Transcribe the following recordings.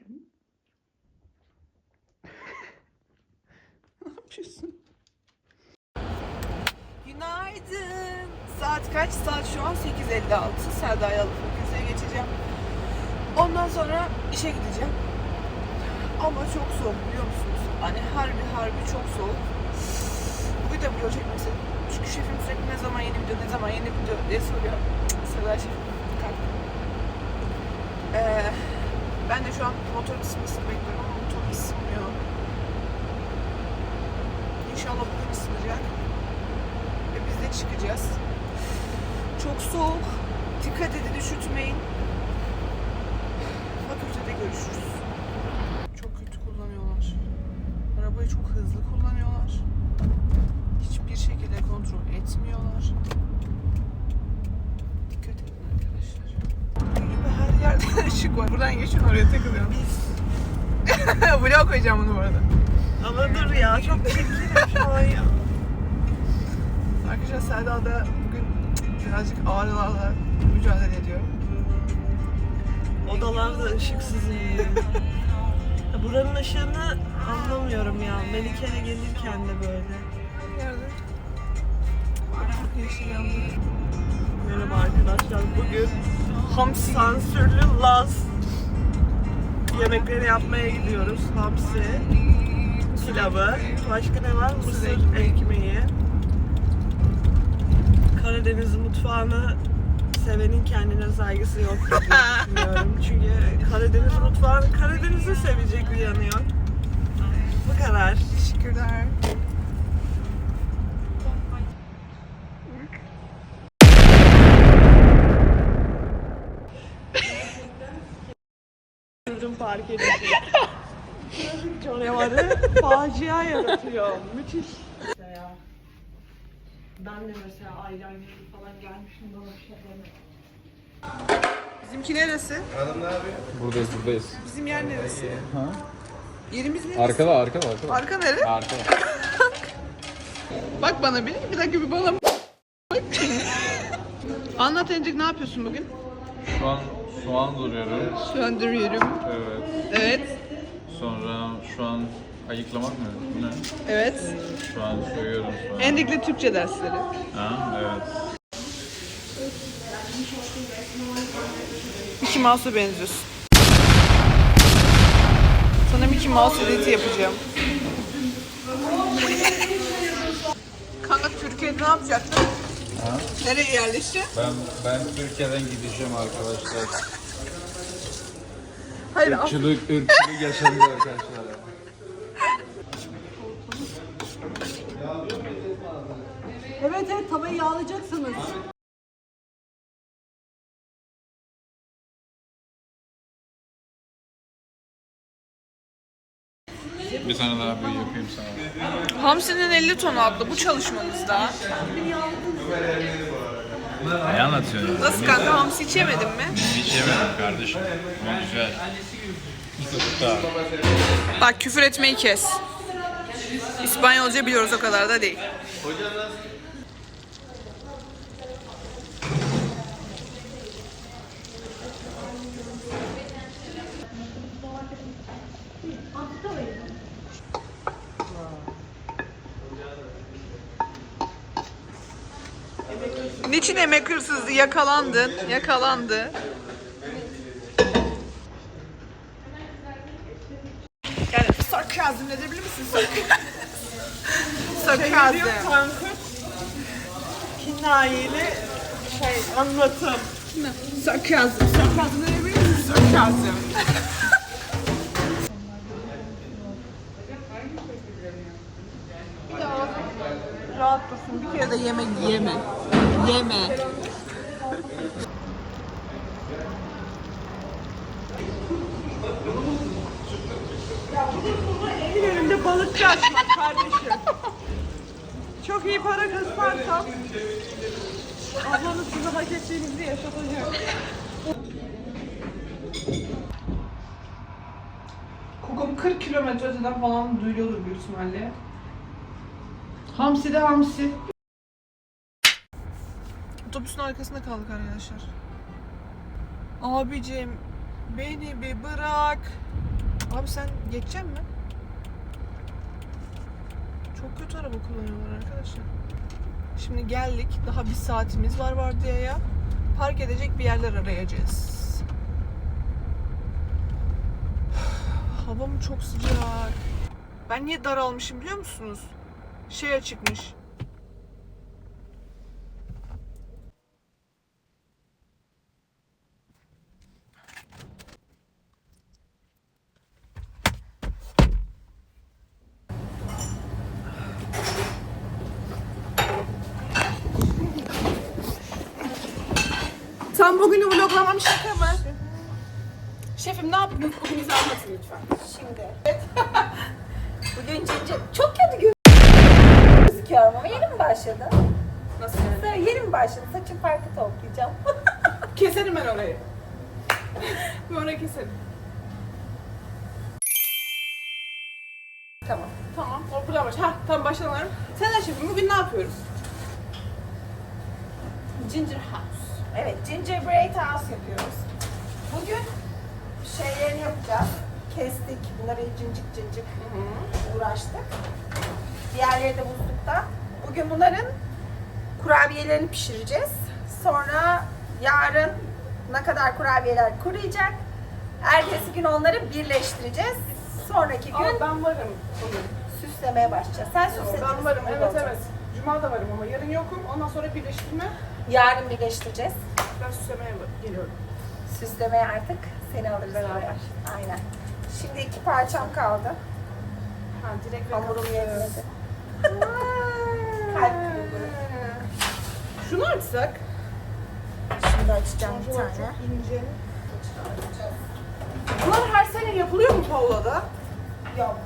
yapıyorum. ne yapıyorsun? Günaydın. Saat kaç? Saat şu an 8.56. Selda'yı alıp Kızı'ya geçeceğim. Ondan sonra işe gideceğim. Ama çok soğuk biliyor musunuz? Hani harbi harbi çok soğuk. Bugün de video çekmesi. Çünkü şefim sürekli ne zaman yeni video, ne zaman yeni video diye soruyor. Seda şefim kalktı. Ee, ben de şu an motor ısınmasını bekliyorum ama motor ısınmıyor. İnşallah bugün ısınacak. Ve biz de çıkacağız. Çok soğuk. Dikkat edin üşütmeyin. Fakültede görüşürüz. Çok kötü kullanıyorlar. Arabayı çok hızlı kullanıyorlar. Hiçbir şekilde kontrol etmiyorlar. Dikkat edin arkadaşlar. Gibi ışık var. Buradan geçin oraya takılıyorum. Vlog koyacağım bunu bu arada. Ama dur ya çok çirkinim şu an ya. Arkadaşlar Selda da bugün birazcık ağrılarla mücadele ediyor. Odalarda ışıksız uyuyor. Ya Buranın ışığını anlamıyorum ya. Melike'yle gelirken de böyle. Ay, Çok yeşil yandı. Merhaba arkadaşlar. Bugün hamsi sansürlü Laz yemekleri yapmaya gidiyoruz. Hamsi, pilavı, başka ne var? Mısır ekmeği. Karadeniz mutfağını sevenin kendine saygısı yok düşünüyorum. Çünkü Karadeniz mutfağını Karadeniz'i sevecek bir yanı yok. Bu kadar. Teşekkürler. Park edildi. Trafik canavarı facia yaratıyor. Müthiş. Ya. Ben de mesela eyeliner'ı falan gelmişim bana bir şey deme. Bizimki neresi? Buradayız buradayız. Bizim yer neresi? Yerimiz neresi? Arkada arkada arkada. Arka nere? Arkada. Bak bana bir. Bir dakika bir bana. Anlat Encik ne yapıyorsun bugün? Şu an soğan duruyorum. Söndürüyorum. Evet. Evet. Sonra şu an ayıklamak mı? Bu ne? Evet. Şu an soyuyorum soğanı. Endik'le Türkçe dersleri. Ha, evet. Mickey Mouse'a benziyorsun. Sana Mickey Mouse editi yapacağım. Kanka Türkiye'de ne yapacaktın? Ha? Nereye yerleşti? Ben ben Türkiye'den gideceğim arkadaşlar. Hayır, Irkçılık, ırkçılık yaşanıyor arkadaşlar. Evet evet tavayı yağlayacaksınız. Bir tane daha büyü yapayım sana. Hamsi'nin 50 tonu adlı bu çalışmamızda. Ne anlatıyorsun ya? Nasıl kanka hamsi hiç yemedin mi? Hiç yemedim kardeşim. Ama güzel. Bak küfür etmeyi kes. İspanyolca biliyoruz o kadar da değil. Niçin emek hırsızı yakalandın? Yakalandı. Yani sarkazm edebilir misin sarkazm? sarkazm. Yok Tankut kinayeli şey anlatım. Sarkazm. Sarkazm edebilir misin? Sarkazm. Rahat dursun. Bir kere de yemek yeme. Yeme. Evin önünde balıkçı açmak kardeşim. Çok iyi para kazanarsam ablanız size hak ettiğinizi yaşatacak. Kokum 40 kilometre öteden falan duyuluyordur büyük ihtimalle. Hamsi de hamsi. Otobüsün arkasında kaldık arkadaşlar. Abicim beni bir bırak. Abi sen geçecek mi? Çok kötü araba kullanıyorlar arkadaşlar. Şimdi geldik. Daha bir saatimiz var vardiyaya. Park edecek bir yerler arayacağız. Havam çok sıcak. Ben niye daralmışım biliyor musunuz? Şey açıkmış. Sen bugünü vloglamam şaka mı? Şefim ne yaptınız? Bugün bize anlatın lütfen. Şimdi. Bugün Cici çok kötü gözüküyorum ama yeni mi başladı? Nasıl yani? Sonra yeni mi başladı? Saçım farkı toplayacağım. Keserim ben orayı. bir orayı keserim. tamam. Tamam. O buradan baş. Ha tamam başlanalım. Sen şefim bugün ne yapıyoruz? Ginger House. Evet, gingerbread house yapıyoruz. Bugün şeylerini yapacağız. Kestik. Bunları cincik cincik uğraştık. Diğerleri de buzlukta. Bugün bunların kurabiyelerini pişireceğiz. Sonra yarın ne kadar kurabiyeler kuruyacak. Ertesi gün onları birleştireceğiz. Sonraki gün Aa, ben varım. bugün. süslemeye başlayacağız. Sen süsledin. Ben varım. Evet evet. Cuma da varım ama yarın yokum. Ondan sonra birleştirme. Yarın birleştireceğiz. Ben süslemeye geliyorum. Süslemeye artık seni alırız Beraber. oraya. Aynen. Şimdi iki parçam kaldı. Ha direkt Hamurum yetmedi. Kalp kırıklığı. Şunu açsak. Şimdi açacağım bir Şunlar tane. Çok ince. Bunlar her sene yapılıyor mu Paula'da? Yok.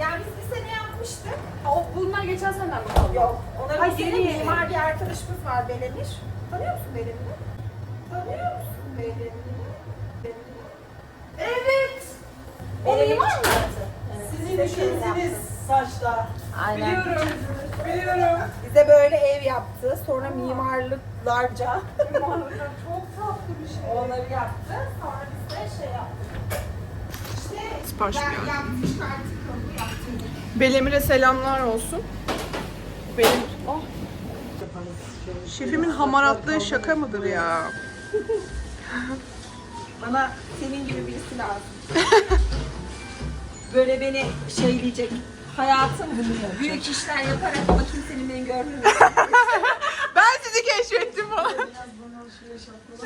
Yani biz bir sene yapmıştık. O, bunlar geçen seneden mi kaldı? Yok. Onların sene yeni yeni. mimar bir arkadaşımız var Belemir. Tanıyor musun Belem'i? Tanıyor musun Belem'i? Evet. O Belemir mimar mı? Sizin işiniz saçlar. Aynen. Biliyorum. Biliyorum. Bize böyle ev yaptı. Sonra mimarlıklarca Mimarlıklar çok tatlı bir şey. onları yaptı. Sonra biz de şey yaptık. İşte Sipariş ben yaptım çıkarttık onu yaptım. Belemir'e selamlar olsun. Benim... Ah. Şefimin hamaratlığı şaka mıdır ya? Bana senin gibi birisi lazım. Böyle beni şeyleyecek. Hayatım büyük işler yaparak ama kimsenin beni görmemesi. Ben sizi keşfettim falan.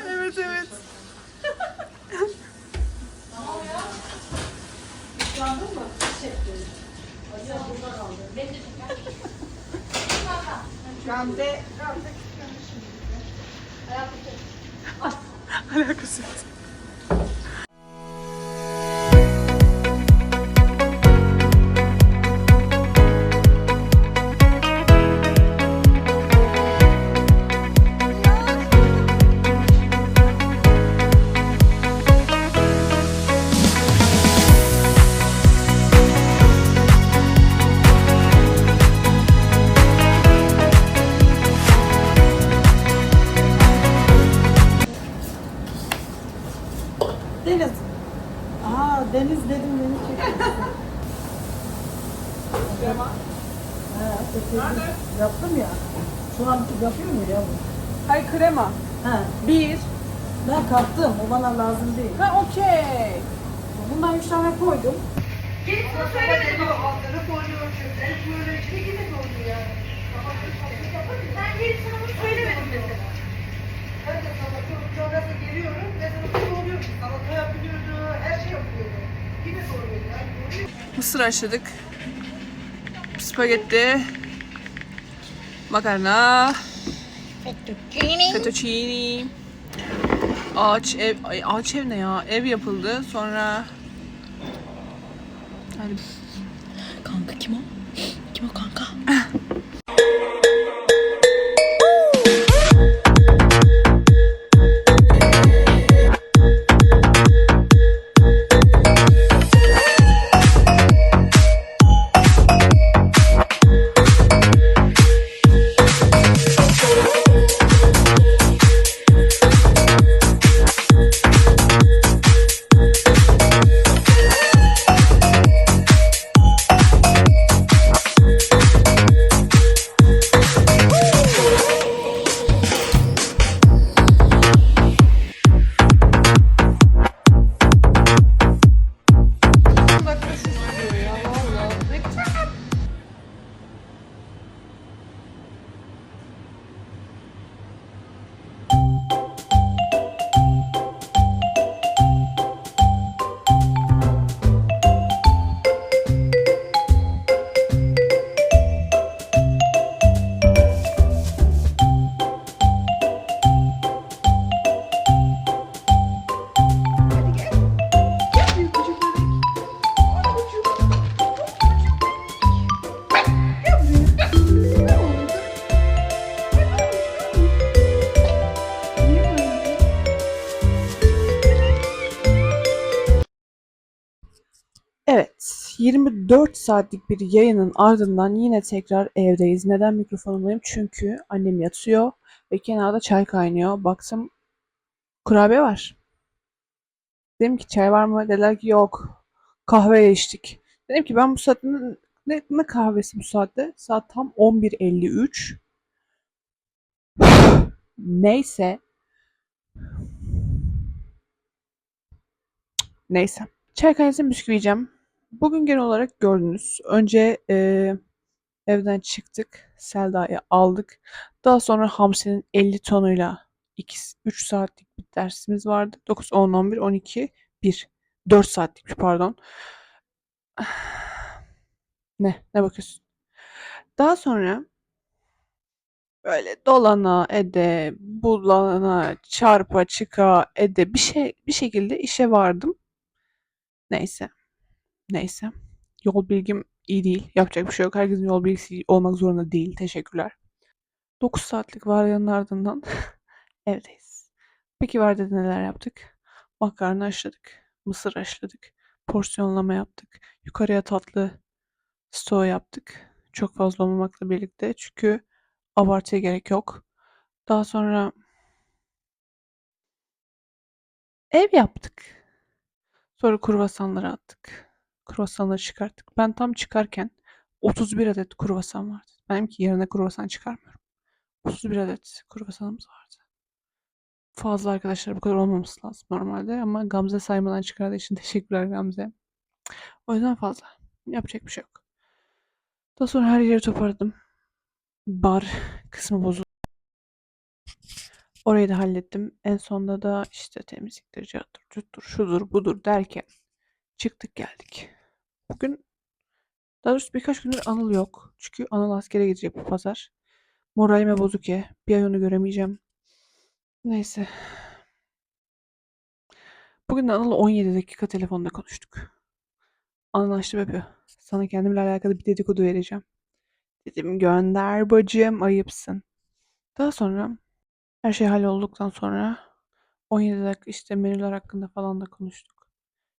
evet evet. Gamze, Alakası yok. Deniz dedim beni çekiyorsun. Ha. Yaptım ya. Şu an yapıyor mu ya bu? Hay krema. Ha, Bir. ben kattım. O bana lazım değil. Ha okey. Bundan üç tane koydum. Mısır haşladık. Spagetti. Makarna. Fettuccine. Ağaç ev, ay ağaç ev ne ya? Ev yapıldı. Sonra Hadi. 24 saatlik bir yayının ardından yine tekrar evdeyiz. Neden mikrofonumdayım? Çünkü annem yatıyor ve kenarda çay kaynıyor. Baktım kurabiye var. Dedim ki çay var mı? Dediler ki yok. Kahve içtik. Dedim ki ben bu saatte ne, ne kahvesi bu saatte? Saat tam 11.53. Neyse. Neyse. Çay kaynasın bisküvi yiyeceğim. Bugün genel olarak gördünüz. Önce eee, evden çıktık. Selda'yı aldık. Daha sonra Hamsi'nin 50 tonuyla 3 saatlik bir dersimiz vardı. 9, 10, 11, 12, 1. 4 saatlik pardon. Ne? Ne bakıyorsun? Daha sonra böyle dolana ede, bulana, çarpa çıka ede bir şey bir şekilde işe vardım. Neyse. Neyse. Yol bilgim iyi değil. Yapacak bir şey yok. Herkesin yol bilgisi olmak zorunda değil. Teşekkürler. 9 saatlik varyanın ardından evdeyiz. Peki vardiyada neler yaptık? Makarna haşladık. Mısır haşladık. Porsiyonlama yaptık. Yukarıya tatlı stoğu yaptık. Çok fazla olmamakla birlikte. Çünkü abartıya gerek yok. Daha sonra ev yaptık. Sonra kruvasanları attık. Kruvasanları çıkarttık. Ben tam çıkarken 31 adet kruvasan vardı. Benim ki yerine kruvasan çıkarmıyorum. 31 adet kruvasanımız vardı. Fazla arkadaşlar bu kadar olmaması lazım normalde ama Gamze saymadan çıkardığı için teşekkürler Gamze. O yüzden fazla. Yapacak bir şey yok. Daha sonra her yeri toparladım. Bar kısmı bozuldu. Orayı da hallettim. En sonunda da işte temizliktir, carttır, cuttur, şudur, budur derken çıktık geldik. Bugün daha doğrusu birkaç gündür Anıl yok. Çünkü Anıl askere gidecek bu pazar. Moralime bozuk ya. Bir ay onu göremeyeceğim. Neyse. Bugün de Anıl'la 17 dakika telefonda konuştuk. Anıl açtı yapıyor. Sana kendimle alakalı bir dedikodu vereceğim. Dedim gönder bacım ayıpsın. Daha sonra her şey hallolduktan sonra 17 dakika işte menüler hakkında falan da konuştuk.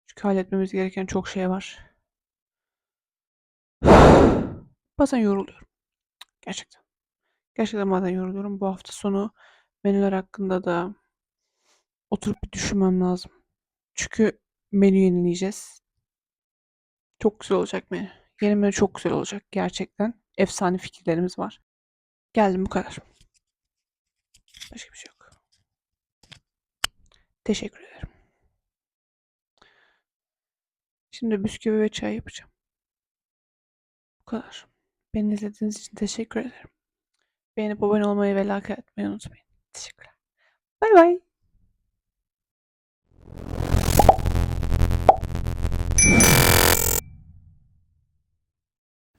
Çünkü halletmemiz gereken çok şey var. Bazen yoruluyorum. Gerçekten. Gerçekten bazen yoruluyorum. Bu hafta sonu menüler hakkında da oturup bir düşünmem lazım. Çünkü menü yenileyeceğiz. Çok güzel olacak menü. Yeni menü çok güzel olacak gerçekten. Efsane fikirlerimiz var. Geldim bu kadar. Başka bir şey yok. Teşekkür ederim. Şimdi bisküvi ve çay yapacağım. Bu kadar. Beni izlediğiniz için teşekkür ederim. Beğenip abone olmayı ve like atmayı unutmayın. Teşekkürler. Bay bay.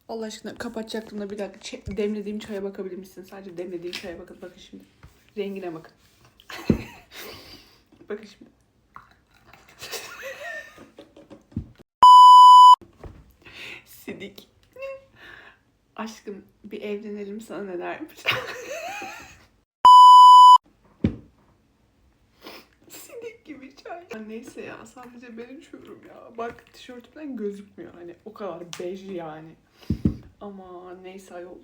Allah aşkına kapatacaktım da bir dakika Ç- demlediğim çaya bakabilir misin? Sadece demlediğim çaya bakın. Bakın şimdi. Rengine bakın. bakın şimdi. Sidik. Aşkım bir evlenelim sana neler yapacağım. Sidik gibi çay. Neyse ya sadece ben içiyorum ya. Bak tişörtümden gözükmüyor hani o kadar bej yani. Ama neyse ayol